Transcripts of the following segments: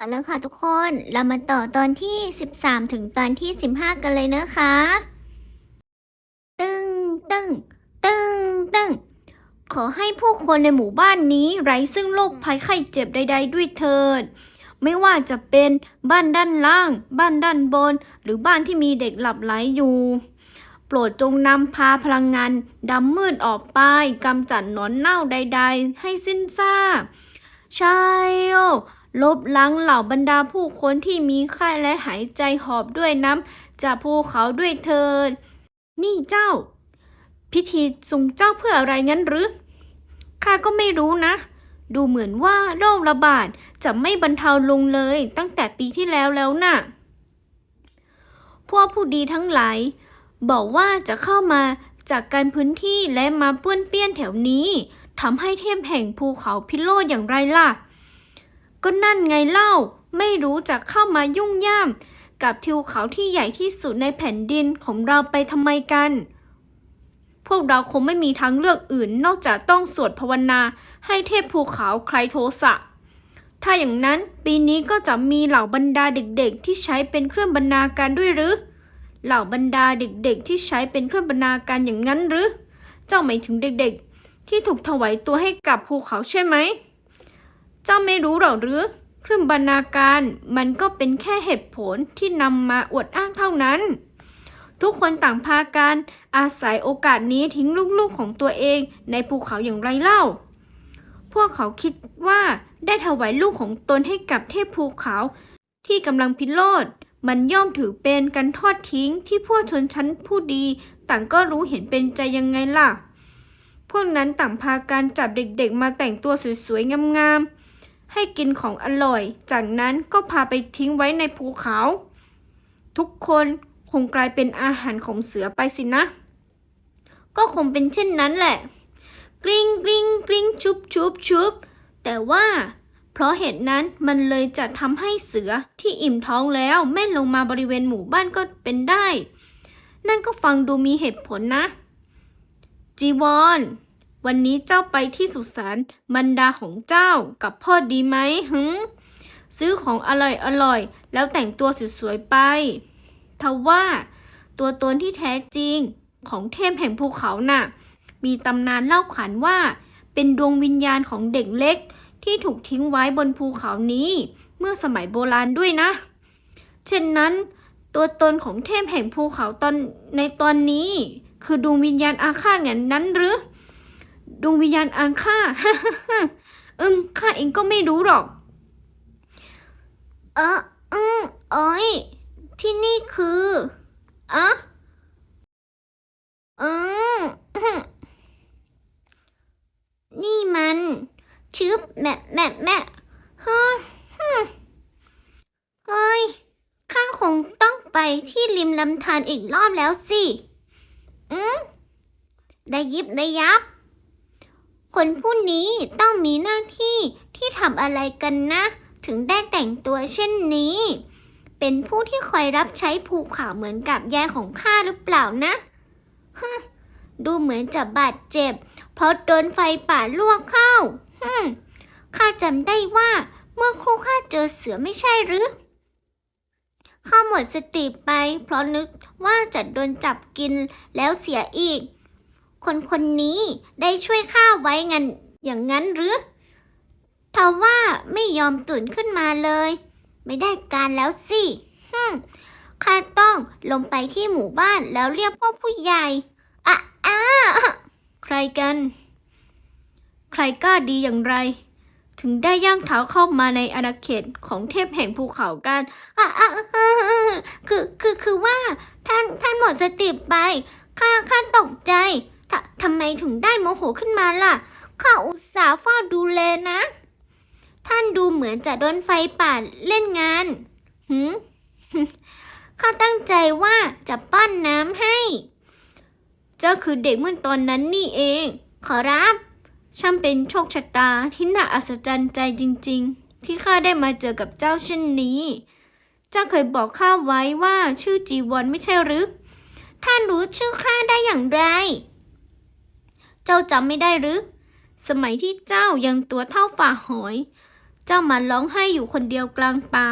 เอาละค่ะทุกคนเรามาต่อตอนที่ 13 ถึงตอนที่ 15 กันเลยนะคะ ตึงตึงตึงตึงขอให้ผู้คนในหมู่บ้านนี้ไร้ซึ่งโรคภัยไข้เจ็บใด ๆ ด้วยเถิด ไม่ว่าจะเป็นบ้านด้านล่าง บ้านด้านบน หรือบ้านที่มีเด็กหลับไหลอยู่ โปรดจงนำพาพลังงานดำมืดออกไปกำจัดหนอนเน่าใด ๆ ให้สิ้นซากใช่โอ ลบล้างเหล่าบรรดาผู้คนที่มีไข้และหายใจหอบด้วยน้ำจากภูเขาด้วยเถิดนี่เจ้า พิธีส่งเจ้าเพื่ออะไรงั้นหรือข้าก็ไม่รู้นะ ดูเหมือนว่าโรคระบาดจะไม่บรรเทาลงเลยตั้งแต่ปีที่แล้วแล้วน่ะ พวกผู้ดีทั้งหลาย บอกว่าจะเข้ามาจากการพื้นที่และมาป้วนเปี้ยนแถวนี้ทำให้เทพแห่งภูเขาพิโรธอย่างไรล่ะ ก็นั่นไงเล่า ไม่รู้จะเข้ามายุ่งย่าม กับทิวเขาที่ใหญ่ที่สุดในแผ่นดินของเราไปทำไมกัน พวกเราคงไม่มีทางเลือกอื่นนอกจากต้องสวดภาวนาให้เทพภูเขาใครโทสะ ถ้าอย่างนั้นปีนี้ก็จะมีเหล่าบรรดาเด็กๆ ที่ใช้เป็นเครื่องบรรณาการด้วยหรือ เหล่าบรรดาเด็กๆ ที่ใช้เป็นเครื่องบรรณาการอย่างนั้นหรือ เจ้าหมายถึงเด็กๆ ที่ถูกถวายตัวให้กับภูเขาใช่ไหม เจ้าไม่รู้หรอกหรือเครื่องบรรณาการมันก็เป็นแค่เหตุผลที่นำมาอวดอ้างเท่านั้น ทุกคนต่างพากันอาศัยโอกาสนี้ทิ้งลูกๆของตัวเองในภูเขาอย่างไรเล่า พวกเขาคิดว่าได้ถวายลูกของตนให้กับเทพภูเขาที่กำลังพิโรธมันย่อมถือเป็นการทอดทิ้งที่พวกชนชั้นผู้ดี ต่างก็รู้เห็นเป็นใจยังไงล่ะ พวกนั้นต่างพากันจับเด็กๆมาแต่งตัวสวยๆงามๆ ให้กินของอร่อย จากนั้นก็พาไปทิ้งไว้ในภูเขา ทุกคนคงกลายเป็นอาหารของเสือไปสินะ ก็คงเป็นเช่นนั้นแหละ กริ๊งกริ๊งกริ๊งชุบชุบชุบแต่ว่า เพราะเหตุนั้นมันเลยจะทำให้เสือที่อิ่มท้องแล้วแม่นลงมาบริเวณหมู่บ้านก็เป็นได้ นั่นก็ฟังดูมีเหตุผลนะ จีวร วันนี้เจ้าไปที่สุสานบรรดาของเจ้ากับพ่อดีไหมฮึซื้อของอร่อยอร่อยแล้วแต่งตัวสวยๆไป ทว่า ตัวตนที่แท้จริงของเทพแห่งภูเขาน่ะ มีตำนานเล่าขานว่า เป็นดวงวิญญาณของเด็กเล็ก ที่ถูกทิ้งไว้บนภูเขานี้ เมื่อสมัยโบราณด้วยนะ เช่นนั้น ตัวตนของเทพแห่งภูเขาตอนในตอนนี้ คือดวงวิญญาณอาฆาตอย่างนั้นหรือ ดวงวิญญาณอาฆาอืมข้าเองก็ไม่รู้หรอก เอออืมโอ้ย ที่นี่คืออะอืมนี่มันชึบแมแมะแมะเฮ้ยฮึ่มเฮ้ย ข้าคงต้องไปที่ริมลำธารอีกรอบแล้วสิ อืมได้ยิบได้ยับ คนผู้นี้ต้องมีหน้าที่ที่ทำอะไรกันนะ ถึงได้แต่งตัวเช่นนี้ เป็นผู้ที่คอยรับใช้ภูเขาเหมือนกับยายของข้าหรือเปล่านะฮึดูเหมือนจะบาดเจ็บ เพราะโดนไฟป่าลวกเข้าฮึข้าจำได้ว่าเมื่อครู่ข้าเจอเสือไม่ใช่หรือข้าหมดสติไป เพราะนึกว่าจะโดนจับกินแล้วเสียอีก คนคนนี้ได้ช่วยข้าไว้งันอย่างนั้นหรือทว่าไม่ยอมตื่นขึ้นมาเลย ไม่ได้การแล้วสิฮึข้าต้องลงไปที่หมู่บ้านแล้วเรียกพ่อผู้ใหญ่อะอ้าใครกัน ใครกล้าดีอย่างไร ถึงได้ย่างเท้าเข้ามาในอาณาเขตของเทพแห่งภูเขากันอะอะอะอะคือคือคือว่าท่านท่านหมดสติไปข้าข้าตกใจ ททำไมถึงได้โมโหขึ้นมาล่ะ ข้าอุตส่าห์เฝ้าดูแลนะ ท่านดูเหมือนจะโดนไฟป่าเล่นงานหืมข้าตั้งใจว่าจะป้อนน้ำให้ เจ้าคือเด็กเมื่อตอนนั้นนี่เอง ขอรับ ช่างเป็นโชคชะตาที่น่าอัศจรรย์ใจจริง ๆ ที่ข้าได้มาเจอกับเจ้าเช่นนี้ เจ้าเคยบอกข้าไว้ว่าชื่อจีวรไม่ใช่หรือ ท่านรู้ชื่อข้าได้อย่างไร เจ้าจำไม่ได้หรือ สมัยที่เจ้ายังตัวเท่าฝ่าหอย เจ้ามาร้องไห้อยู่คนเดียวกลางป่า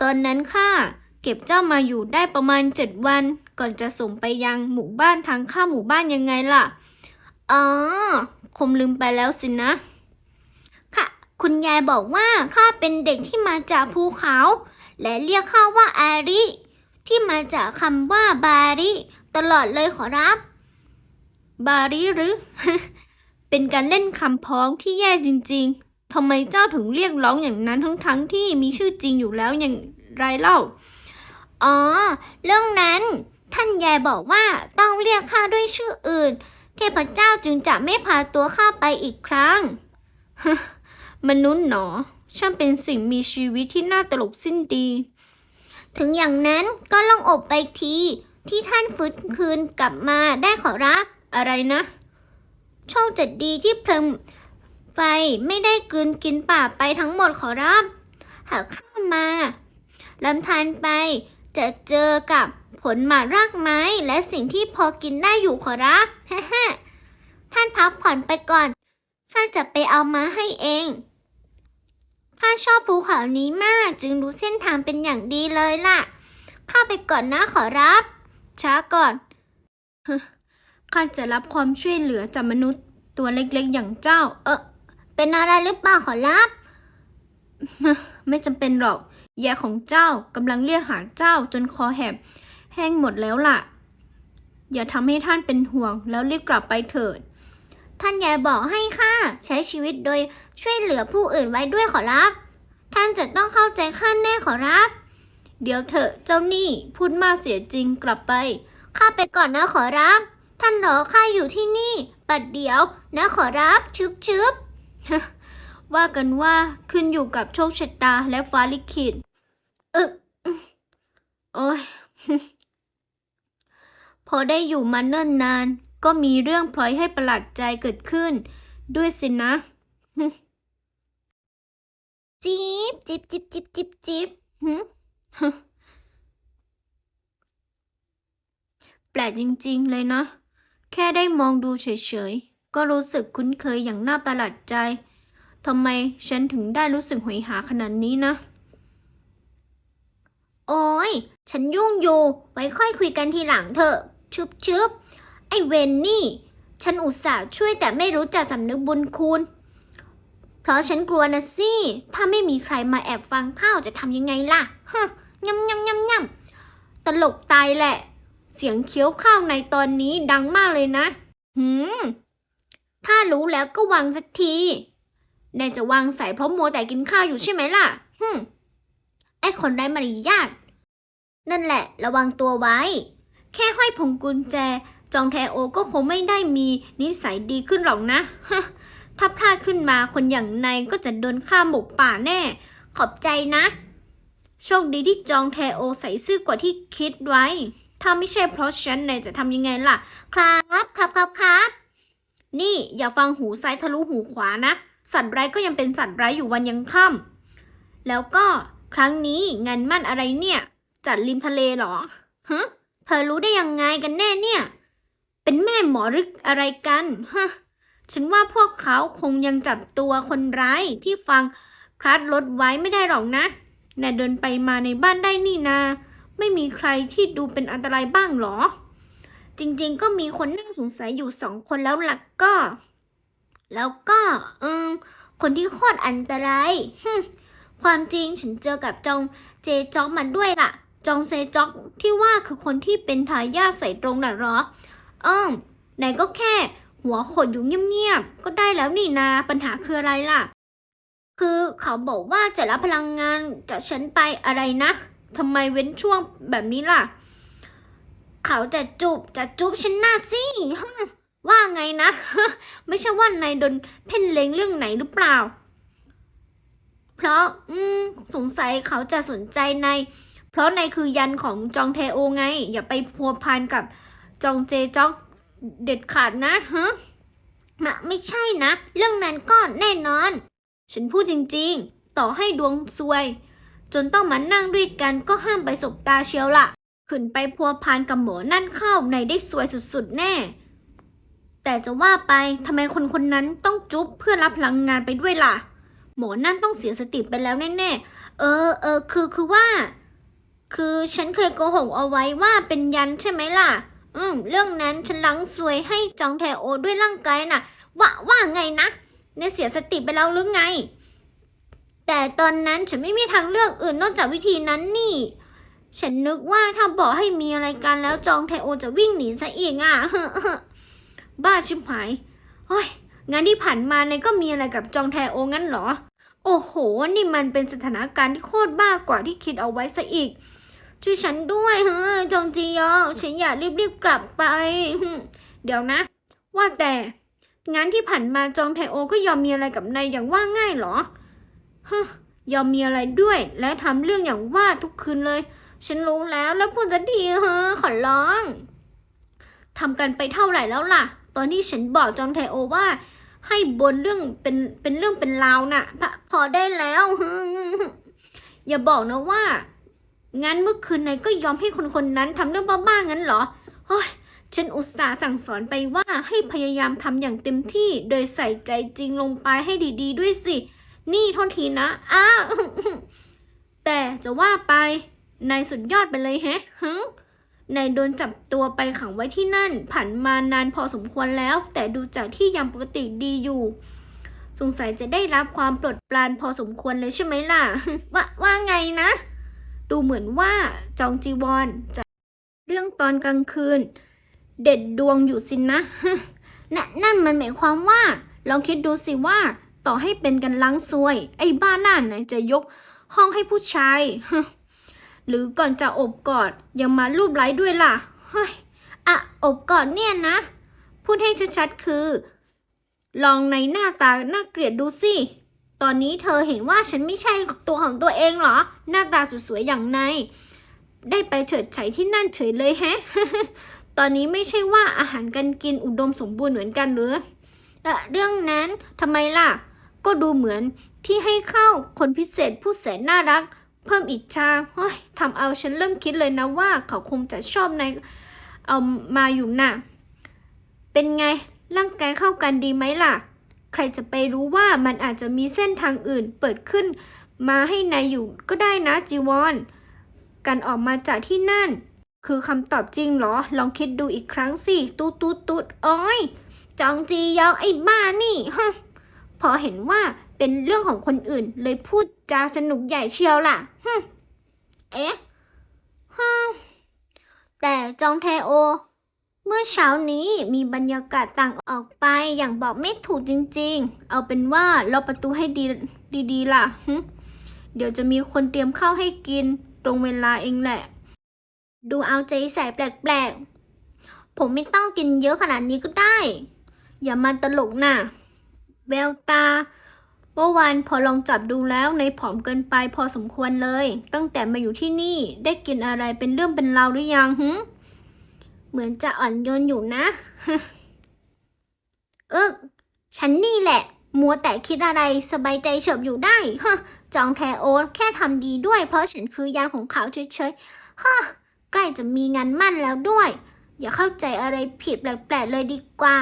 ตอนนั้นข้าเก็บเจ้ามาอยู่ได้ประมาณเจ็ดวัน ก่อนจะส่งไปยังหมู่บ้านทางข้าหมู่บ้านยังไงล่ะ อ๋อคงลืมไปแล้วสินะ ค่ะ คุณยายบอกว่าข้าเป็นเด็กที่มาจากภูเขา และเรียกข้าว่าอาริ ที่มาจากคำว่าบาริ ตลอดเลยขอรับ บาริหรือ เป็นการเล่นคำพ้องที่แย่จริงๆทำไมเจ้าถึงเรียกร้องอย่างนั้นทั้งๆทที่มีชื่อจริงอยู่แล้วอย่างไรเล่า อ๋อ เรื่องนั้นท่านยายบอกว่าต้องเรียกข้าด้วยชื่ออื่น เทพเจ้าจึงจะไม่พาตัวข้าไปอีกครั้ง มนุษย์หนอ ช่างเป็นสิ่งมีชีวิตที่น่าตลกสิ้นดี ถึงอย่างนั้นก็ลองอบไปที ที่ท่านฟื้นคืนกลับมาได้ขอรับ อะไรนะโชคจะดีที่เพลิงไฟไม่ได้กืนกินป่าไปทั้งหมดขอรับ หากข้ามาลำธารไปจะเจอกับผลหมากรากไม้และสิ่งที่พอกินได้อยู่ขอรับฮ่าฮ่าท่านพักผ่อนไปก่อนข้าจะไปเอามาให้เอง ข้าชอบภูเขานี้มากจึงรู้เส้นทางเป็นอย่างดีเลยล่ะ ข้าไปก่อนนะขอรับ ช้าก่อน ข้าจะรับความช่วยเหลือจากมนุษย์ตัวเล็กๆ อย่างเจ้า เออเป็นอะไรหรือเปล่าขอรับ ไม่จำเป็นหรอกยาของเจ้ากำลังเรียกหาเจ้าจนคอแหบ แห้งหมดแล้วล่ะ อย่าทำให้ท่านเป็นห่วงแล้วรีบกลับไปเถิด ท่านยายบอกให้ข้าใช้ชีวิตโดยช่วยเหลือผู้อื่นไว้ด้วยขอรับ ท่านจะต้องเข้าใจข้าแน่ขอรับ เดี๋ยวเถอะเจ้าหนี่พูดมากเสียจริงกลับไปข้าไปก่อนนะขอรับ ท่านหรอข้าอยู่ที่นี่ ปัดเดี๋ยว นะขอรับชึบชึบว่ากันว่าขึ้นอยู่กับโชคชะตาและฟ้าลิขิตอึกโอ้ยพอได้อยู่มาเนิ่นนาน ก็มีเรื่องพลอยให้ประหลาดใจเกิดขึ้น ด้วยสินะจิบจิบจิบจิบจิบจิบแปลกจริง ๆ เลยนะ แค่ได้มองดูเฉยๆ ก็รู้สึกคุ้นเคยอย่างน่าประหลาดใจ ทำไมฉันถึงได้รู้สึกหวยหาขนาดนี้นะ โอ้ย ฉันยุ่งอยู่ไว้ค่อยคุยกันทีหลังเถอะ ชึบชึบไอเวนนี่ ฉันอุตส่าห์ช่วยแต่ไม่รู้จักสำนึกบุญคุณ เพราะฉันกลัวนะสิ ถ้าไม่มีใครมาแอบฟังข้าวจะทำยังไงล่ะ ฮะยำยำยำยำตลกตายแหละ เสียงเคี้ยวข้าวในตอนนี้ดังมากเลยนะ หืม ถ้ารู้แล้วก็วางสักทีนายจะวางสายเพราะมัวแต่กินข้าวอยู่ใช่ไหมล่ะฮึมไอ้คนไร้มารยาทนั่นแหละ ระวังตัวไว้ แค่ห้อยพงกุญแจ จองแทโอก็คงไม่ได้มีนิสัยดีขึ้นหรอกนะ ถ้าพลาดขึ้นมาคนอย่างนายก็จะโดนฆ่าหมกป่าแน่ ขอบใจนะ โชคดีที่จองแทโอใส่ซื่อกว่าที่คิดไว้ ถ้าไม่ใช่เพราะฉันนายจะทำยังไงล่ะ ครับครับครับครับ นี่อย่าฟังหูซ้ายทะลุหูขวานะ สัตว์ร้ายก็ยังเป็นสัตว์ร้ายอยู่วันยังค่ำแล้วก็ครั้งนี้งานมั่นอะไรเนี่ย จัดริมทะเลเหรอฮะเธอรู้ได้ยังไงกันแน่เนี่ย เป็นแม่หมอหรืออะไรกันฮะฉันว่าพวกเขาคงยังจับตัวคนร้ายที่ฟังคลัดรถไว้ไม่ได้หรอกนะนายเดินไปมาในบ้านได้นี่นา ไม่มีใครที่ดูเป็นอันตรายบ้างหรอ จริงๆก็มีคนน่าสงสัยอยู่สองคนแล้วล่ะก็ แล้วก็เออคนที่โคตรอันตรายความจริงฉันเจอกับจองเจจ็อกมาด้วยล่ะ จองเซจ็อกที่ว่าคือคนที่เป็นทายาทใส่ตรงน่ะหรอเอิมไหนก็แค่ หัวขดอยู่เงียบๆก็ได้แล้วนี่นาปัญหาคืออะไรล่ะ คือเขาบอกว่าจะรับพลังงานจากฉันไปอะไรนะ ทำไมเว้นช่วงแบบนี้ล่ะ เขาจะจูบจะจูบฉันหน้าสิว่าไงนะ ไม่ใช่ว่านายโดนเพ่นเลงเรื่องไหนหรือเปล่า เพราะอืมสงสัยเขาจะสนใจนายเพราะนายคือยันของจองเทโอไง อย่าไปพัวพันกับจองเจจ็อกเด็ดขาดนะฮะมะไม่ใช่นะ เรื่องนั้นก็แน่นอน ฉันพูดจริงๆ ต่อให้ดวงซวย จนต้องมานั่งด้วยกันก็ห้ามไปสบตาเชียวละขึ้นไปพัวพันกับหมอนั่นเข้าในได้สวยสุดๆแน่ แต่จะว่าไปทำไมคนคนนั้นต้องจุ๊บเพื่อรับพลังงานไปด้วยล่ะ หมอนั่นต้องเสียสติไปแล้วแน่ๆเออเออคือคือว่า คือฉันเคยโกหกเอาไว้ว่าเป็นยันใช่ไหมล่ะ อืมเรื่องนั้นฉันลังซวยให้จองแทโอด้วยร่างกายน่ะ ว่าว่าไงนะเนี่ยเสียสติไปแล้วหรือไง แต่ตอนนั้นฉันไม่มีทางเลือกอื่นนอกจากวิธีนั้นนี่ ฉันนึกว่าถ้าบอกให้มีอะไรกันแล้วจองแทโอจะวิ่งหนีซะอีกอะ บ้าชิบหายเฮ้ยงานที่ผ่านมาในก็มีอะไรกับจองแทโองั้นเหรอ โอ้โห นี่มันเป็นสถานการณ์ที่โคตรบ้ากว่าที่คิดเอาไว้ซะอีก ช่วยฉันด้วยเฮ้ยจองจียองฉันอยากรีบๆกลับไป เดี๋ยวนะ ว่าแต่งานที่ผ่านมาจองแทโอก็ยอมมีอะไรกับนายอย่างว่าง่ายเหรอ ฮะยอมมีอะไรด้วย และทำเรื่องอย่างว่าทุกคืนเลย ฉันรู้แล้วแล้วพูดจะดีเฮ้ขอร้องทำกันไปเท่าไหร่แล้วล่ะ ตอนที่ฉันบอกจองแทโอว่า ให้บนเรื่องเป็นเป็นเรื่องเป็นราวน่ะพอพอได้แล้วอย่าบอกนะว่า งั้นเมื่อคืนนายก็ยอมให้คนคนนั้นทำเรื่องบ้าๆงั้นเหรอเฮ้ยฉันอุตส่าห์สั่งสอนไปว่าให้พยายามทำอย่างเต็มที่ โดยใส่ใจจริงลงไปให้ดี ๆ ด้วยสิ นี่ทษทีนะอ้าแต่จะว่าไปนายสุดยอดไปเลยแฮะฮึนายโดนจับตัวไปขังไว้ที่นั่น ผ่านมานานพอสมควรแล้ว แต่ดูจากที่ยังปกติดีอยู่ สงสัยจะได้รับความปลดปรานพอสมควรเลยใช่ไหมล่ะ ว่าว่าไงนะ ดูเหมือนว่าจองจีวอนจะเรื่องตอนกลางคืน เด็ดดวงอยู่สินนั่นนั่นมันหมายความว่า ลองคิดดูสิว่า ต่อให้เป็นกันล้างซวย ไอ้บ้าหน้าไหนจะยกห้องให้ผู้ชาย หรือก่อนจะอบกอดยังมารูปไล้ด้วยล่ะ เฮ้ยอะอบกอดเนี่ยนะ พูดให้ชัดๆคือ ลองในหน้าตาน่าเกลียดดูสิ ตอนนี้เธอเห็นว่าฉันไม่ใช่ตัวของตัวเองเหรอ หน้าตาสวยๆอย่างใน ได้ไปเฉิดฉายที่นั่นเฉยเลยแฮะ ตอนนี้ไม่ใช่ว่าอาหารการกินอุดมสมบูรณ์เหมือนกันหรือเรื่องนั้นทำไมล่ะ ก็ดูเหมือนที่ให้เข้าคนพิเศษผู้แสนน่ารัก เพิ่มอีกชาเฮ้ยทำเอาฉันเริ่มคิดเลยนะว่าเขาคงจะชอบนายเอามาอยู่น่ะ เป็นไงร่างกายเข้ากันดีไหมล่ะ ใครจะไปรู้ว่ามันอาจจะมีเส้นทางอื่นเปิดขึ้น มาให้นายอยู่ก็ได้นะจีวอนการออกมาจากที่นั่น คือคำตอบจริงเหรอ ลองคิดดูอีกครั้งสิตูดตูดตูดอ้อยจองจียองไอ้บ้านี่ฮ พอเห็นว่าเป็นเรื่องของคนอื่นเลยพูดจาสนุกใหญ่เชียวล่ะฮึเอ๊ะฮึแต่จองแทโอ เมื่อเช้านี้มีบรรยากาศต่างออกไปอย่างบอกไม่ถูกจริง ๆ เอาเป็นว่าล็อประตูให้ดีดีๆล่ะหึเดี๋ยวจะมีคนเตรียมข้าวให้กินตรงเวลาเองแหละ ดูเอาใจใส่แปลกๆ ผมไม่ต้องกินเยอะขนาดนี้ก็ได้ อย่ามาตลกน่ะ แววตาเมื่อวานพอลองจับดูแล้วในผอมเกินไปพอสมควรเลย ตั้งแต่มาอยู่ที่นี่ได้กินอะไรเป็นเรื่องเป็นราวหรือยังหึเหมือนจะอ่อนโยนอยู่นะอึกฉันนี่แหละ มัวแต่คิดอะไรสบายใจเฉิบอยู่ได้ฮะจองแทโอแค่ทำดีด้วย เพราะฉันคือยานของเขาเฉยๆฮะใกล้จะมีงานมั่นแล้วด้วย อย่าเข้าใจอะไรผิดแปลกๆเลยดีกว่า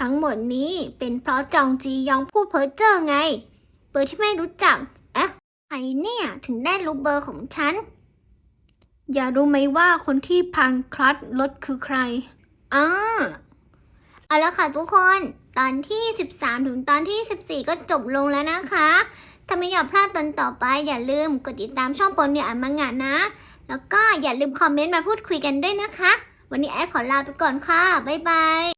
ทั้งหมดนี้เป็นเพราะจองจียองพูดเพ้อเจ้อไง เบอร์ที่ไม่รู้จักอะใครเนี่ยถึงได้รู้เบอร์ของฉัน อย่ารู้ไหมว่าคนที่พังคลัตรถคือใครอ่าเอาละค่ะทุกคน ตอนที่ 13 ถึงตอนที่ 14 ก็จบลงแล้วนะคะ ถ้าไม่อยากพลาดตอนต่อไป อย่าลืมกดติดตามช่องปนเนี่ยอ่านมังงะนะ แล้วก็อย่าลืมคอมเมนต์มาพูดคุยกันด้วยนะคะ วันนี้แอดขอลาไปก่อนค่ะ บ๊ายบาย